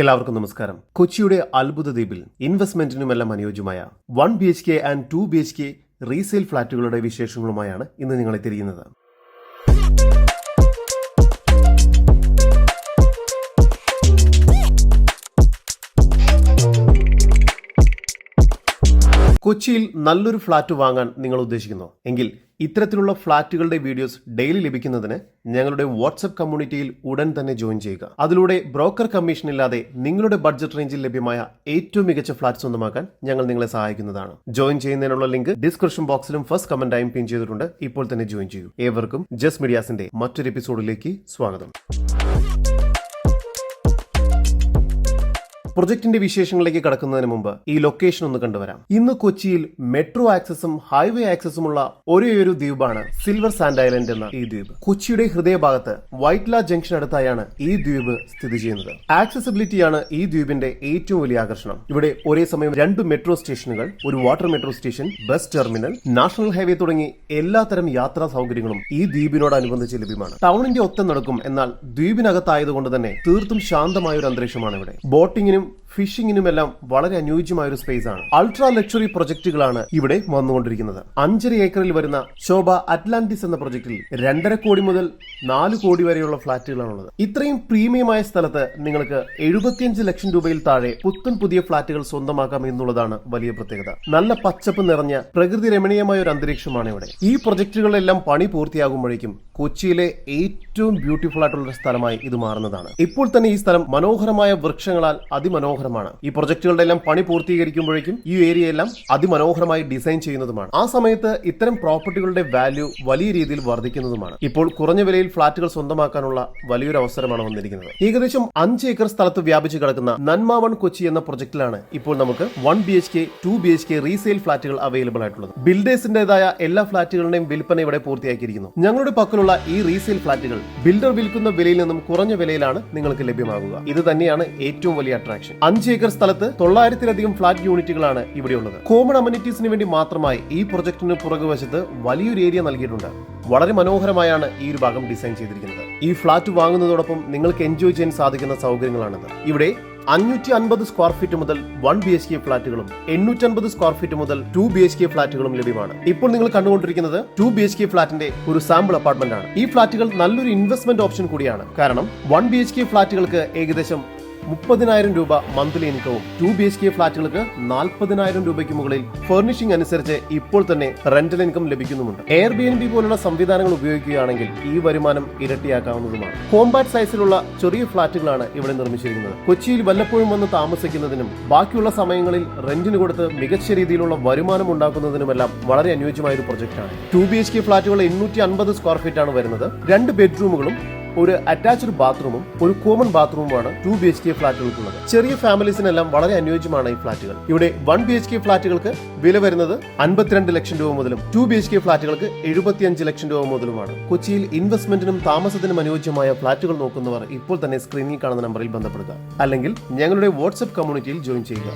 എല്ലാവർക്കും നമസ്കാരം. കൊച്ചിയുടെ അത്ഭുത ദ്വീപിൽ ഇൻവെസ്റ്റ്മെന്റിനുമെല്ലാം അനുയോജ്യമായ one B H K and two B H K resale ഫ്ളാറ്റുകളുടെ വിശേഷങ്ങളുമായാണ് ഇന്ന് നിങ്ങളെ തിരിയുന്നത്. കൊച്ചിയിൽ നല്ലൊരു ഫ്ളാറ്റ് വാങ്ങാൻ നിങ്ങൾ ഉദ്ദേശിക്കുന്നു. എങ്കിൽ ഇത്തരത്തിലുള്ള ഫ്ളാറ്റുകളുടെ വീഡിയോസ് ഡെയിലി ലഭിക്കുന്നതിന് ഞങ്ങളുടെ വാട്സപ്പ് കമ്മ്യൂണിറ്റിയിൽ ഉടൻ തന്നെ ജോയിൻ ചെയ്യുക. അതിലൂടെ ബ്രോക്കർ കമ്മീഷൻ ഇല്ലാതെ നിങ്ങളുടെ ബഡ്ജറ്റ് റേഞ്ചിൽ ലഭ്യമായ ഏറ്റവും മികച്ച ഫ്ളാറ്റ് സ്വന്തമാക്കാൻ ഞങ്ങൾ നിങ്ങളെ സഹായിക്കുന്നതാണ്. ജോയിൻ ചെയ്യുന്നതിനുള്ള ലിങ്ക് ഡിസ്ക്രിപ്ഷൻ ബോക്സിലും ഫസ്റ്റ് കമന്റായും പിൻ ചെയ്തിട്ടുണ്ട്. ഇപ്പോൾ തന്നെ ജോയിൻ ചെയ്യൂ. ഏവർക്കും ജസ് മീഡിയാസിന്റെ മറ്റൊരു എപ്പിസോഡിലേക്ക് സ്വാഗതം. പ്രൊജക്ടിന്റെ വിശേഷങ്ങളിലേക്ക് കടക്കുന്നതിന് മുമ്പ് ഈ ലൊക്കേഷൻ ഒന്ന് കണ്ടുവരാം. ഇന്ന് കൊച്ചിയിൽ മെട്രോ ആക്സസും ഹൈവേ ആക്സസുമുള്ള ഒരേ ദ്വീപാണ് സിൽവർ സാൻഡ് ഐലൻഡ് എന്ന ഈ ദ്വീപ്. കൊച്ചിയുടെ ഹൃദയഭാഗത്ത് വൈറ്റ്ല ജംഗ്ഷൻ അടുത്തായാണ് ഈ ദ്വീപ് സ്ഥിതി ചെയ്യുന്നത്. ആക്സസിബിലിറ്റിയാണ് ഈ ദ്വീപിന്റെ ഏറ്റവും വലിയ ആകർഷണം. ഇവിടെ ഒരേ സമയം രണ്ട് മെട്രോ സ്റ്റേഷനുകൾ ഒരു water metro station bus terminal national highway തുടങ്ങി എല്ലാത്തരം യാത്രാ സൗകര്യങ്ങളും ഈ ദ്വീപിനോടനുബന്ധിച്ച് ലഭ്യമാണ്. ടൗണിന്റെ ഒത്ത നടക്കും എന്നാൽ ദ്വീപിനകത്തായതുകൊണ്ട് തന്നെ തീർത്തും ശാന്തമായ ഒരു അന്തരീക്ഷമാണ് ഇവിടെ. ബോട്ടിങ്ങിനും you ഫിഷിങ്ങിനുമെല്ലാം വളരെ അനുയോജ്യമായ ഒരു സ്പേസ് ആണ്. അൾട്രാ ലക്ഷറി പ്രൊജക്ടുകളാണ് ഇവിടെ വന്നുകൊണ്ടിരിക്കുന്നത്. അഞ്ചര ഏക്കറിൽ വരുന്ന ശോഭ അറ്റ്ലാന്റിസ് എന്ന പ്രൊജക്ടിൽ രണ്ടര കോടി മുതൽ നാല് കോടി വരെയുള്ള ഫ്ളാറ്റുകളാണുള്ളത് ഇത്രയും പ്രീമിയമായ സ്ഥലത്ത് നിങ്ങൾക്ക് എഴുപത്തിയഞ്ച് ലക്ഷം രൂപയിൽ താഴെ പുത്തൻ പുതിയ ഫ്ളാറ്റുകൾ സ്വന്തമാക്കാം എന്നുള്ളതാണ് വലിയ പ്രത്യേകത. നല്ല പച്ചപ്പ് നിറഞ്ഞ പ്രകൃതി രമണീയമായ ഒരു അന്തരീക്ഷമാണ് ഇവിടെ. ഈ പ്രൊജക്ടുകളെല്ലാം പണി പൂർത്തിയാകുമ്പോഴേക്കും കൊച്ചിയിലെ ഏറ്റവും ബ്യൂട്ടിഫുൾ ആയിട്ടുള്ള സ്ഥലമായി ഇത് മാറുന്നതാണ്. ഇപ്പോൾ തന്നെ ഈ സ്ഥലം മനോഹരമായ വൃക്ഷങ്ങളാൽ അതിമനോഹരമാണ് ഈ പ്രൊജക്ടുകളുടെ എല്ലാം പണി പൂർത്തീകരിക്കുമ്പോഴേക്കും ഈ ഏരിയ എല്ലാം അതിമനോഹരമായി ഡിസൈൻ ചെയ്യുന്നതുമാണ്. ആ സമയത്ത് ഇത്തരം പ്രോപ്പർട്ടികളുടെ വാല്യൂ വലിയ രീതിയിൽ വർദ്ധിക്കുന്നതുമാണ്. ഇപ്പോൾ കുറഞ്ഞ വിലയിൽ ഫ്ളാറ്റുകൾ സ്വന്തമാക്കാനുള്ള വലിയൊരു അവസരമാണ് വന്നിരിക്കുന്നത്. ഏകദേശം അഞ്ച് ഏക്കർ സ്ഥലത്ത് വ്യാപിച്ചു കിടക്കുന്ന നന്മാവൺ കൊച്ചി എന്ന പ്രൊജക്ടിലാണ് ഇപ്പോൾ നമുക്ക് one B H K two B H K resale ഫ്ളാറ്റുകൾ അവൈലബിൾ ആയിട്ടുള്ളത്. ബിൽഡേഴ്സിന്റേതായ എല്ലാ ഫ്ളാറ്റുകളുടെയും വിൽപ്പന ഇവിടെ പൂർത്തിയാക്കിയിരിക്കുന്നു. ഞങ്ങളുടെ പക്കലുള്ള ഈ റീസെയിൽ ഫ്ളാറ്റുകൾ ബിൽഡർ വിൽക്കുന്ന വിലയിൽ നിന്നും കുറഞ്ഞ വിലയിലാണ് നിങ്ങൾക്ക് ലഭ്യമാകുക. ഇത് തന്നെയാണ് ഏറ്റവും വലിയ അട്രാക്ഷൻ. അഞ്ച് ഏക്കർ സ്ഥലത്ത് തൊള്ളായിരത്തിലധികം ഫ്ളാറ്റ് യൂണിറ്റുകളാണ് ഇവിടെയുള്ളത്. കോമൺ അമ്യൂണിറ്റീസിന് വേണ്ടി മാത്രമായി ഈ പ്രൊജക്ടിന് പുറകുവശത്ത് വലിയൊരു ഏരിയ നൽകിയിട്ടുണ്ട്. വളരെ മനോഹരമായാണ് ഈ ഒരു ഭാഗം ഡിസൈൻ ചെയ്തിരിക്കുന്നത്. ഈ ഫ്ളാറ്റ് വാങ്ങുന്നതോടൊപ്പം നിങ്ങൾക്ക് എൻജോയ് ചെയ്യാൻ സാധിക്കുന്ന സൗകര്യങ്ങളാണിത്. ഇവിടെ അഞ്ഞൂറ്റി അൻപത് സ്ക്വയർ ഫീറ്റ് മുതൽ വൺ ബി എച്ച് കെ ഫ്ളാറ്റുകളും എണ്ണൂറ്റൻപത് സ്ക്വയർ ഫീറ്റ് മുതൽ ടു ബി എച്ച് കെ ഫ്ളാറ്റുകളും ലഭ്യമാണ്. ഇപ്പോൾ നിങ്ങൾ കണ്ടുകൊണ്ടിരിക്കുന്നത് ടു ബി എച്ച് കെ ഫ്ളാറ്റിന്റെ ഒരു സാമ്പിൾ അപ്പാർട്ട്മെന്റ് ആണ് ഈ ഫ്ളാറ്റുകൾ നല്ലൊരു ഇൻവെസ്റ്റ്മെന്റ് ഓപ്ഷൻ കൂടിയാണ്. കാരണം വൺ ബി എച്ച് കെ ഫ്ളാറ്റുകൾക്ക് ഏകദേശം മുപ്പതിനായിരം രൂപ മന്ത്ലി ഇൻകവും ടു ബി എച്ച് കെ ഫ്ളാറ്റുകൾക്ക് നാൽപ്പതിനായിരം രൂപയ്ക്ക് മുകളിൽ ഫർണിഷിംഗ് അനുസരിച്ച് ഇപ്പോൾ തന്നെ റെന്റൽ ഇൻകം ലഭിക്കുന്നുമുണ്ട്. എയർ ബി എൻ ബി പോലുള്ള സംവിധാനങ്ങൾ ഉപയോഗിക്കുകയാണെങ്കിൽ ഈ വരുമാനം ഇരട്ടിയാക്കാവുന്നതുമാണ്. കോമ്പാക്ട് സൈസിലുള്ള ചെറിയ ഫ്ളാറ്റുകളാണ് ഇവിടെ നിർമ്മിച്ചിരിക്കുന്നത്. കൊച്ചിയിൽ വല്ലപ്പോഴും വന്ന് താമസിക്കുന്നതിനും ബാക്കിയുള്ള സമയങ്ങളിൽ റെന്റിന് കൊടുത്ത് മികച്ച രീതിയിലുള്ള വരുമാനം ഉണ്ടാക്കുന്നതിനുമെല്ലാം വളരെ അനുയോജ്യമായ ഒരു പ്രൊജക്റ്റാണ് ടു ബി എച്ച് കെ ഫ്ളാറ്റുകൾ എണ്ണൂറ്റി അൻപത് സ്ക്വയർ ഫീറ്റ് ആണ് വരുന്നത്. രണ്ട് ബെഡ്റൂമുകളും ഒരു അറ്റാച്ച്ഡ് ബാത്റൂമും ഒരു കോമൺ ബാത്റൂമുമാണ് ടു ബി എച്ച് കെ ഫ്ളാറ്റുകൾക്കുള്ളത് ചെറിയ ഫാമിലീസിനെല്ലാം വളരെ അനുയോജ്യമാണ് ഈ ഫ്ളാറ്റുകൾ ഇവിടെ വൺ ബി എച്ച് കെ ഫ്ളാറ്റുകൾക്ക് വില വരുന്നത് അൻപത്തിരണ്ട് ലക്ഷം രൂപ മുതലും ടു ബി എച്ച് കെ ഫ്ളാറ്റുകൾക്ക് എഴുപത്തിയഞ്ച് ലക്ഷം രൂപ മുതലുമാണ്. കൊച്ചിയിൽ ഇൻവെസ്റ്റ്മെന്റിനും താമസത്തിനും അനുയോജ്യമായ ഫ്ളാറ്റുകൾ നോക്കുന്നവർ ഇപ്പോൾ തന്നെ സ്ക്രീനിൽ കാണുന്ന നമ്പറിൽ ബന്ധപ്പെടുക. അല്ലെങ്കിൽ ഞങ്ങളുടെ വാട്സ്ആപ്പ് കമ്മ്യൂണിറ്റിയിൽ ജോയിൻ ചെയ്യുക.